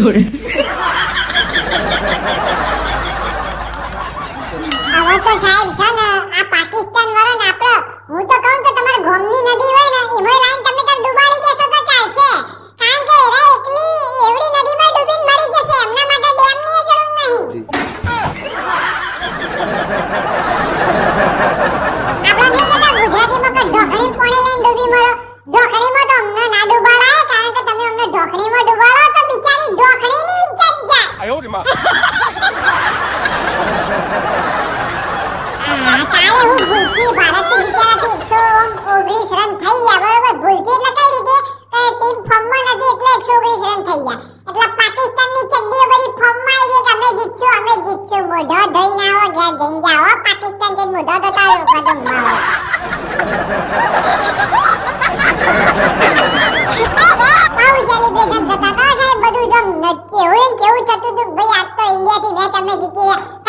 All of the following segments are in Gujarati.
有人，હવે તો સાહેબ છે ને આ પાકિસ્તાન વાળો ને આપણો હું તો કહું તો તમારા ગોમની નદી હોય ને એમાં લાઈન તમે તાર ડુબાડી દેશો તો ચાલશે. કારણ કે એરા એકલી એવડી નદીમાં ડૂબીને મરી જશે એમના માટે ડેમની જરૂર નહીં. આપણે નહીં કહેતા ગુજરાતીમાં કે ઢોકળી પાણી લઈને ડૂબી મરો. ઢોકળીમાં તો અમને ના ડૂબાડાય કારણ કે તમે અમને ઢોકળીમાં ડૂબાડો તો બિચારી ઢોકળીની ઇજ્જત જાય 哎呦我的妈！ હા, કાલે હું ભૂલથી ભારતથી બિચારાથી 119 રન થઈ ગયા બરોબર ભૂલથી એટલે કઈ રીતે કે ટીમ ફોર્મમાં નથી એટલે 119 રન થઈ ગયા એટલે પાકિસ્તાનની ચડ્ડીઓ બધી ફોર્મમાં આવી ગઈ કે અમે જીતશું અમે જીતશું મોઢો ધોઈને આવો ઘેર જઈને જાઓ હો, પાકિસ્તાન જઈને મોઢો ધોતા આવો કદમ મારો હતું ભાઈ આજ તો અમે જીતી ગયા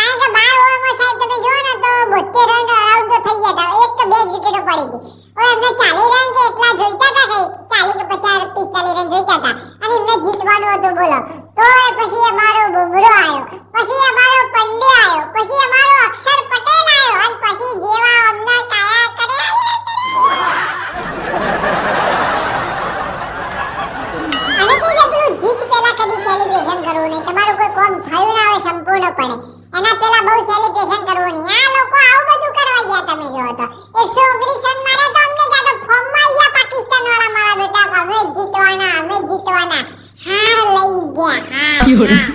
કદી સેલિબ્રેશન કરવું તમારું કોમ થયું ના હોય સંપૂર્ણપણે. એના પહેલા બહુ સેલિબ્રેશન કરવું નહીં આ લોકો આવું બધું કરવા ગયા તમે જો તો. 119 રન મારે તો અમને ક્યાં તો ફોર્મમાં ગયા પાકિસ્તાન વાળા મારા બેટા જ જીતવાના જ જીતવાના. હાર લઈ ગયા. હાર 有人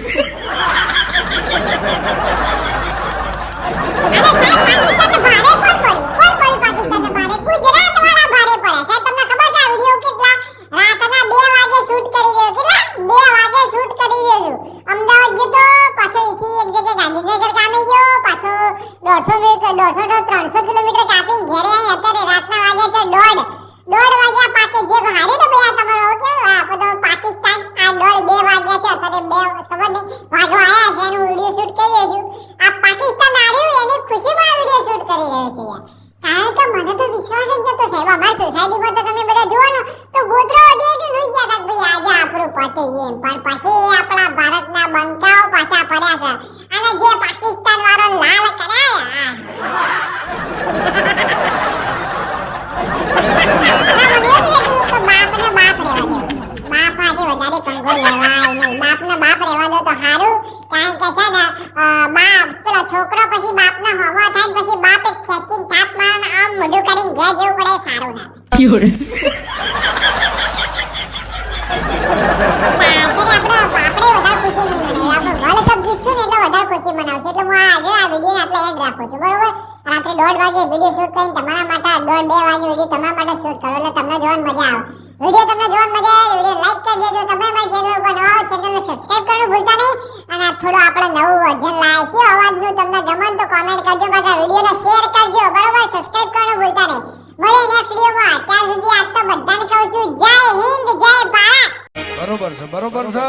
，અને સાહેબ પાકિસ્તાનને ભારે કોણ પડ્યું કોણ પડ્યું પાકિસ્તાનને ભારે ગુજરાત વાળા ભારે પડ્યા સાહેબ તમને ખબર છે આ વિડિયો કેટલા રાતના 2 વાગે શૂટ કરી રહ્યો કેટલા 2 વાગે શૂટ કરી રહ્યો છું અમદાવાદ ગયો તો પાછો અહીંથી એક જગ્યાએ ગાંધીનગર કામે ગયો પાછો 150 મી- 150 તો 300 કિલોમીટર કાપીને ઘરે આવી દોઢ. દોઢ વાગ્યા પાકે જે ભાઈ આ પાકિસ્તાન, આ દોઢ બે વાગ્યા છે અત્યારે બે, ખબર નહીં. વાગવા આયા છે, એનું વિડિયો શૂટ કરી રહ્યો છું આ પાકિસ્તાન હાર્યું એની ખુશીમાં આ વિડિયો કરી રહ્યો છું યાર. કારણ કે મને વિશ્વાસ જ નતો સાહેબ. અમારી સોસાયટીમાં તો તમે ને, તો ગોતરો અડી અડી લઈ ગયા આપણું પણ પછી આપણા ભારતના બંકાઓ પાછા ફર્યા છે અને જે પાકિસ્તાન વાળો લાલ કર્યા આ. ના, મને એવું જ લાગ્યું કે બાપને બાપ રહેવા દો. બાપ હાથે વધારે પંગો લેવાય નહીં. બાપને બાપ રહેવા દો તો હારું. કારણ કે છે ને, અ, બાપ. પેલો છોકરો પછી બાપનો હોમો થાય પછી બાપ એક ખેંચીને થાપ મારે આમ મોઢું કરીને ઘેર જવું પડે સારું ના. વીડિયો કરો તમને જોવાની મજા આવે. વીડિયો તમને જોવાની મજા આવે વીડિયો લાઈક કરી દેજો તમે મારી ચેનલ ઉપર નવા ચેનલને સબસ્ક્રાઇબ આ થોડો આપણે નવું વર્ઝન લાવ્યા છીએ અવાજનું તમને ગમે તો કોમેન્ટ કરજો. પાછા વિડીયોને શેર કરજો. બરોબર? સબસ્ક્રાઇબ કરવાનું ભૂલતા નહીં. મળે નેક્સ્ટ વિડીયોમાં અત્યાર સુધી આજ તો બધાને કહું છું, જય હિન્દ, જય ભારત. બરોબર છે બરોબર છે.